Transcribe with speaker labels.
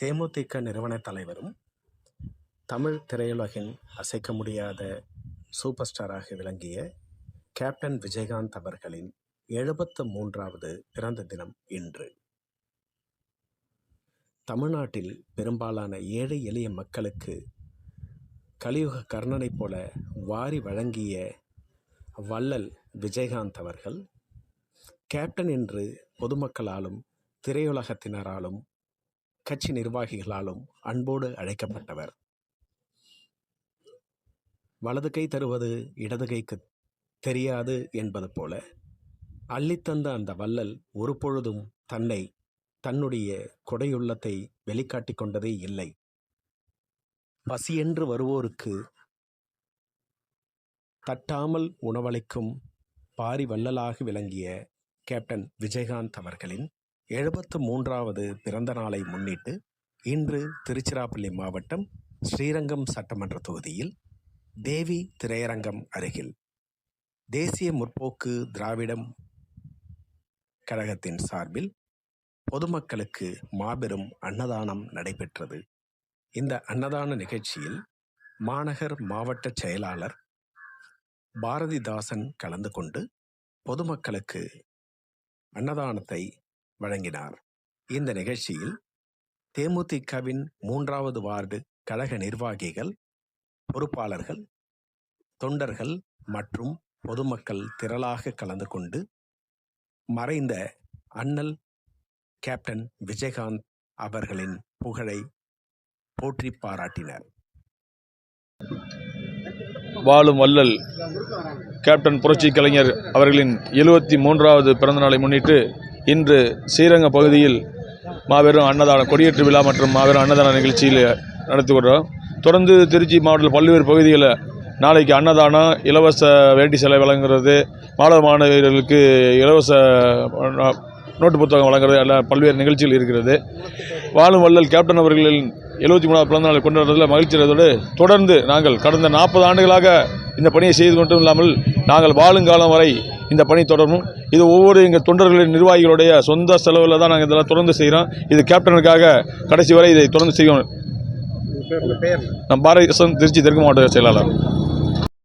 Speaker 1: தேமுதிக நிறுவனத் தலைவரும் தமிழ் திரையுலகின் அசைக்க முடியாத சூப்பர் ஸ்டாராக விளங்கிய கேப்டன் விஜயகாந்த் அவர்களின் எழுபத்து மூன்றாவது பிறந்த தினம் இன்று. தமிழ்நாட்டில் பெரும்பாலான ஏழை எளிய மக்களுக்கு கலியுக கர்ணனைப் போல வாரி வழங்கிய வள்ளல் விஜயகாந்த் அவர்கள் கேப்டன் என்று பொதுமக்களாலும் திரையுலகத்தினராலும் கட்சி நிர்வாகிகளாலும் அன்போடு அழைக்கப்பட்டவர். வலது கை தருவது இடது கைக்கு தெரியாது என்பது போல அள்ளித்தந்த அந்த வள்ளல் ஒரு பொழுதும் தன்னை தன்னுடைய கொடையுள்ளத்தை வெளிக்காட்டிக் கொண்டதே இல்லை. பசியென்று வருவோருக்கு தட்டாமல் உணவளிக்கும் பாரி வள்ளலாக விளங்கிய கேப்டன் விஜயகாந்த் அவர்களின் எழுபத்து மூன்றாவது பிறந்த நாளை முன்னிட்டு இன்று திருச்சிராப்பள்ளி மாவட்டம் ஸ்ரீரங்கம் சட்டமன்ற தொகுதியில் தேவி திரையரங்கம் அருகில் தேசிய முற்போக்கு திராவிடம் கழகத்தின் சார்பில் பொதுமக்களுக்கு மாபெரும் அன்னதானம் நடைபெற்றது. இந்த அன்னதான நிகழ்ச்சியில் மாநகர் மாவட்ட செயலாளர் பாரதிதாசன் கலந்து கொண்டு பொதுமக்களுக்கு அன்னதானத்தை வழங்கினார். இந்த நிகழ்ச்சியில் தேமுதிகவின் மூன்றாவது வார்டு கழக நிர்வாகிகள் பொறுப்பாளர்கள் தொண்டர்கள் மற்றும் பொதுமக்கள் திரளாக கலந்து கொண்டு மறைந்த அண்ணல் கேப்டன் விஜயகாந்த் அவர்களின் புகழை போற்றி பாராட்டினர்.
Speaker 2: வாழும் வள்ளல் கேப்டன் புரட்சி கலைஞர் அவர்களின் எழுபத்தி மூன்றாவது பிறந்தநாளை முன்னிட்டு இன்று ஸ்ரீரங்க பகுதியில் மாபெரும் அன்னதான கொடியேற்று விழா மற்றும் மாபெரும் அன்னதான நிகழ்ச்சியில் நடத்தி வருகிறோம் தொடர்ந்து திருச்சி மாவட்டத்தில் பல்வேறு பகுதிகளில் நாளைக்கு அன்னதானம் இலவச வேட்டி சிலை வழங்குறது மாணவ மாணவியர்களுக்கு இலவச நோட்டு புத்தகம் வழங்குறது எல்லாம் பல்வேறு நிகழ்ச்சிகள் இருக்கிறது. வாழும் வள்ளல் கேப்டன் அவர்களின் எழுபத்தி மூணாவது பிறந்த நாளை கொண்டாடுறதில் மகிழ்ச்சி அடைவதோடு தொடர்ந்து நாங்கள் கடந்த நாற்பது ஆண்டுகளாக இந்த பணியை செய்து கொண்டும் இல்லாமல் நாங்கள் வாழும் காலம் வரை இந்த பணி தொடரும் இது ஒவ்வொரு எங்கள் தொண்டர்களின் நிர்வாகிகளுடைய சொந்த செலவில் தான் நாங்கள் இதெல்லாம் தொடர்ந்து செய்கிறோம் இது கேப்டனுக்காக கடைசி வரை இதை தொடர்ந்து செய்வோம் நம் பாரதிதாசன் திருச்சி தெற்கு மாவட்ட செயலாளர்.